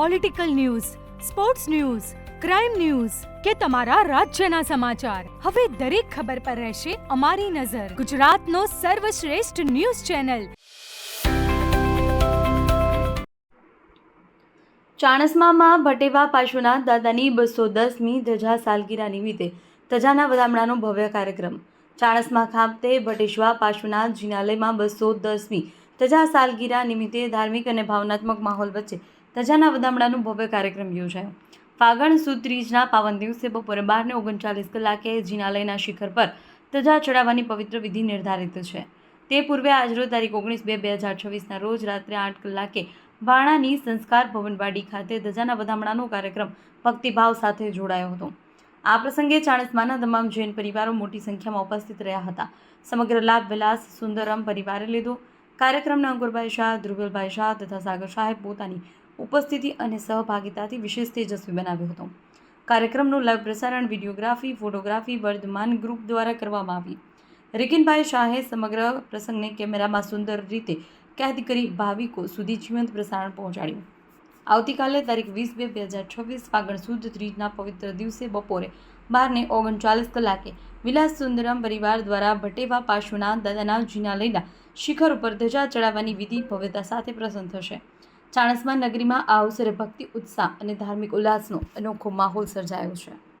Political news sports news crime news કે તમારા રાજ્યના સમાચાર. હવે દરેક ખબર પર રહેશે અમારી નજર. ગુજરાતનો સર્વશ્રેષ્ઠ ન્યૂઝ ચેનલ. ચાણસ્મામાં ભટેવા પાર્શ્વનાથ દાદાની બસો દસમી ધજા સાલગીરા નિમિત્તે ધજાના વધામણાનો ભવ્ય કાર્યક્રમ. ચાણસ્મા ખાતે ભટેશ્વા પાર્શ્વનાથ જિનાલયમાં બસો દસમી ધજા સાલગીરા નિમિત્તે ધાર્મિક અને ભાવનાત્મક માહોલ વચ્ચે ધજાના વધામણાનો ભવ્ય કાર્યક્રમ યોજાયો. ફાગણ સુદ ત્રીજના પાવન દિવસે બપોરે બારને ઓગણચાલીસ કલાકે જિનાલયના શિખર પર ધજા ચડાવવાની પવિત્ર વિધિ નિર્ધારિત છે. તે પૂર્વે આજરોજ તારીખ ઓગણીસ બે બે હજાર છવ્વીસના રોજ રાત્રે આઠ કલાકે વાણાની સંસ્કાર ભવનવાડી ખાતે ધજાના વધામણાનો કાર્યક્રમ ભક્તિભાવ સાથે જોડાયો હતો. આ પ્રસંગે ચાણસ્માના તમામ જૈન પરિવારો મોટી સંખ્યામાં ઉપસ્થિત રહ્યા હતા. સમગ્ર લાભ, વિલાસ, સુંદરમ પરિવારે લીધો. કાર્યક્રમના અંકુરભાઈ શાહ, ધ્રુવલભાઈ શાહ તથા સાગર શાહે પોતાની ઉપસ્થિતિ અને સહભાગિતાથી વિશેષ તેજસ્વી બનાવ્યો હતો. કાર્યક્રમનું લાઈવ પ્રસારણ, વિડીયોગ્રાફી, ફોટોગ્રાફી, વર્ધમાન ગ્રુપ દ્વારા કરવામાં આવી. રિકિનભાઈ શાહે સમગ્ર પ્રસંગને કેમેરામાં સુંદર રીતે કેદ કરી ભાવિકો સુધી જીવંત પ્રસારણ પહોંચાડ્યું. આવતીકાલે તારીખ વીસ બે બે હજાર છવ્વીસ, ફાગણ સુદ ત્રીજના પવિત્ર દિવસે બપોરે બારને ઓગણચાલીસ કલાકે વિલાસ સુંદરમ પરિવાર દ્વારા ભટેવા પાર્શ્વનાથ દાદાના જિનાલયના શિખર ઉપર ધજા ચડાવવાની વિધિ ભવ્યતા સાથે પ્રસન્ન થશે. ચાણસ્મા નગરીમાં આ અવસરે ભક્તિ ઉત્સાહ અને ધાર્મિક ઉલ્લાસનો અનોખો માહોલ સર્જાયો છે.